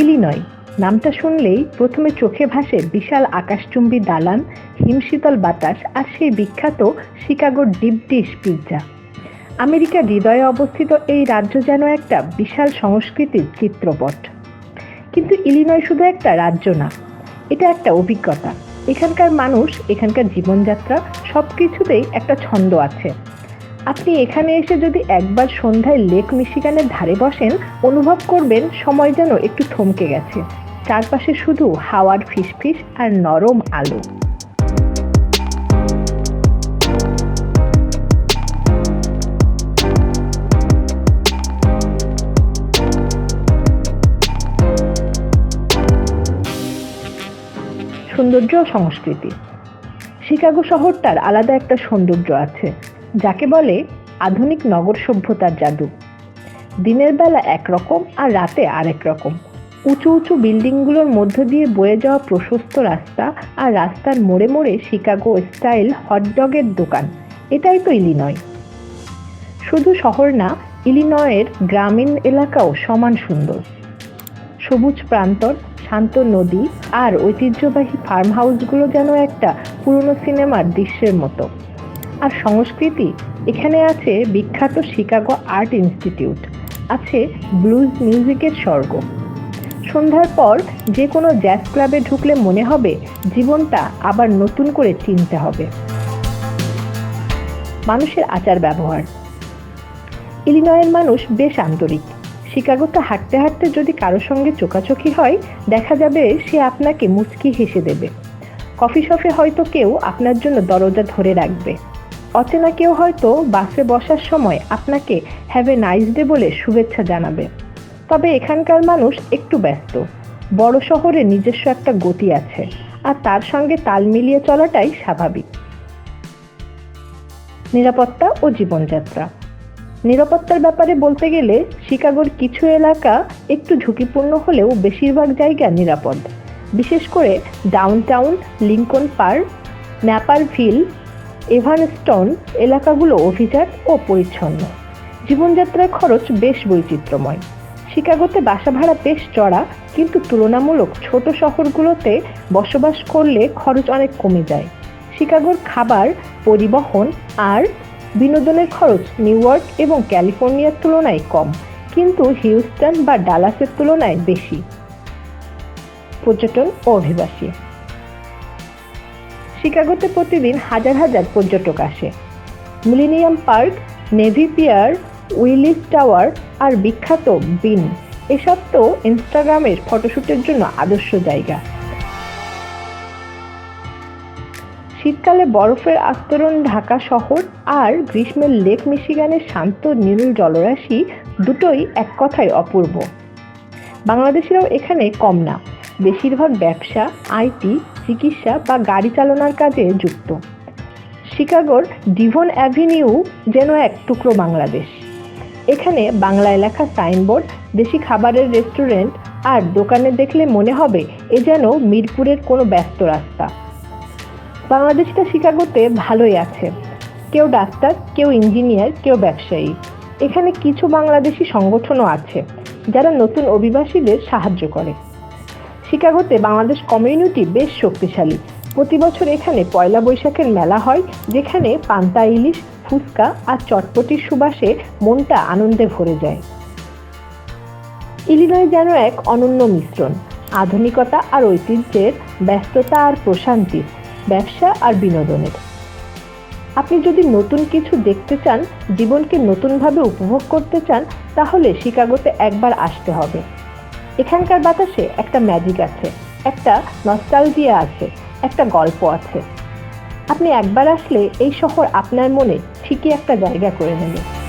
Illinois নামটা শুনলেই প্রথমে চোখে ভাসে বিশাল আকাশচুম্বী দালান, হিমশীতল বাতাস আর সেই বিখ্যাত শিকাগোর ডিপ ডিশ পিৎজা। আমেরিকার হৃদয়ে অবস্থিত এই রাজ্য যেন একটা বিশাল সংস্কৃতির চিত্রপট। কিন্তু ইলিনয় শুধু একটা রাজ্য না, এটা একটা অভিজ্ঞতা। এখানকার মানুষ, এখানকার জীবনযাত্রা সব কিছুতেই একটা ছন্দ আছে। আপনি এখানে এসে যদি একবার সন্ধ্যায় লেক মিশিগানের ধারে বসেন, অনুভব করবেন সময় যেন একটু থমকে গেছে। চারপাশে শুধু হাওয়ার ফিসফিস আর নরম আলো। সৌন্দর্য সংস্কৃতি। শিকাগো শহরটার আলাদা একটা সৌন্দর্য আছে। যাকে বলে আধুনিক নগর সভ্যতার জাদু। দিনের বেলা একরকম আর রাতে আরেক রকম। উঁচু উঁচু বিল্ডিংগুলোর মধ্য দিয়ে বয়ে যাওয়া প্রশস্ত রাস্তা আর রাস্তার মোড়ে মোড়ে শিকাগো স্টাইল হটডগের দোকান। এটাই তো ইলিনয়। শুধু শহর না, ইলিনয়ের গ্রামীণ এলাকাও সমান সুন্দর। সবুজ প্রান্তর, শান্ত নদী আর ঐতিহ্যবাহী ফার্ম হাউসগুলো যেন একটা পুরনো সিনেমার দৃশ্যের মতো। আর সংস্কৃতি। এখানে আছে বিখ্যাত শিকাগো আর্ট ইনস্টিটিউট। আছে ব্লুজ মিউজিকের স্বর্গ। সন্ধ্যার পর যে কোনো জ্যাজ ক্লাবে ঢুকলে মনে হবে জীবনটা আবার নতুন করে চিনতে হবে। মানুষের আচার ব্যবহার। ইলিনয়ের মানুষ বেশ আন্তরিক। শিকাগোতে হাঁটতে হাঁটতে যদি কারোর সঙ্গে চোকাচোকি হয়, দেখা যাবে সে আপনাকে মুচকি হেসে দেবে। কফি শপে হয়তো কেউ আপনার জন্য দরজা ধরে রাখবে। অচেনা কেউ হয়তো বাসে বসার সময় আপনাকে হ্যাভ এ নাইস ডে বলে শুভেচ্ছা জানাবে। তবে এখানকার মানুষ একটু ব্যস্ত। বড় শহরে নিজস্ব একটা গতি আছে, আর তার সঙ্গে তাল মিলিয়ে চলাটাই স্বাভাবিক। নিরাপত্তা ও জীবনযাত্রা। নিরাপত্তার ব্যাপারে বলতে গেলে শিকাগোর কিছু এলাকা একটু ঝুঁকিপূর্ণ হলেও বেশিরভাগ জায়গা নিরাপদ। বিশেষ করে ডাউনটাউন লিঙ্কন পার্ক ম্যাপার ন্যাপারভিল এভানস্টন এলাকাগুলো অভিজাত ও পরিচ্ছন্ন। জীবনযাত্রার খরচ বেশ বৈচিত্র্যময়। শিকাগোতে বাসা ভাড়া বেশ চড়া, কিন্তু তুলনামূলক ছোট শহরগুলোতে বসবাস করলে খরচ অনেক কমে যায়। শিকাগোর খাবার, পরিবহন আর বিনোদনের খরচ নিউ ইয়র্ক এবং ক্যালিফোর্নিয়ার তুলনায় কম, কিন্তু হিউস্টন বা ডালাসের তুলনায় বেশি। পর্যটন ও অভিবাসী শিকাগোতে প্রতিদিন হাজার হাজার পর্যটক আসে। Millennium park, navy pier, Willis tower আর বিখ্যাত বিন। এসব তো ইনস্টাগ্রামের ফটোশ্যুটের জন্য আদর্শ জায়গা। শীতকালে বরফের আস্তরণ ঢাকা শহর আর গ্রীষ্মের লেক মিশিগানের শান্ত নীল জলরাশি দুটোই এক কথায় অপূর্ব। বাংলাদেশিরাও এখানে কম না। বেশিরভাগ ব্যবসা আইটি চিকিৎসা বা গাড়ি চালনার কাজে যুক্ত। শিকাগোর ডিভন অ্যাভিনিউ যেন এক টুকরো বাংলাদেশ। এখানে বাংলায় লেখা সাইনবোর্ড, দেশি খাবারের রেস্টুরেন্ট আর দোকানে দেখলে মনে হবে এ যেন মিরপুরের কোনো ব্যস্ত রাস্তা। বাংলাদেশটা শিকাগোতে ভালোই আছে। কেউ ডাক্তার, কেউ ইঞ্জিনিয়ার, কেউ ব্যবসায়ী। এখানে কিছু বাংলাদেশি সংগঠনও আছে। যারা নতুন অভিবাসীদের সাহায্য করে। শিকাগোতে বাংলাদেশ কমিউনিটি বেশ শক্তিশালী। প্রতি বছর এখানে পয়লা বৈশাখের মেলা হয়, যেখানে পান্তা ইলিশ, ফুচকা আর চটপটির সুবাসে মনটা আনন্দে ভরে যায়। ইলিনয় যেন এক অনন্য মিশ্রণ। আধুনিকতা আর ঐতিহ্যের ব্যস্ততা আর প্রশান্তির ব্যবসা আর বিনোদনের। আপনি যদি নতুন কিছু দেখতে চান, জীবনকে নতুনভাবে উপভোগ করতে চান, তাহলে শিকাগোতে একবার আসতে হবে। এখানকার বাতাসে একটা ম্যাজিক আছে, একটা নস্টালজিয়া আছে, একটা গল্প আছে। আপনি একবার আসলে এই শহর আপনার মনে ঠিকই একটা জায়গা করে নেবে।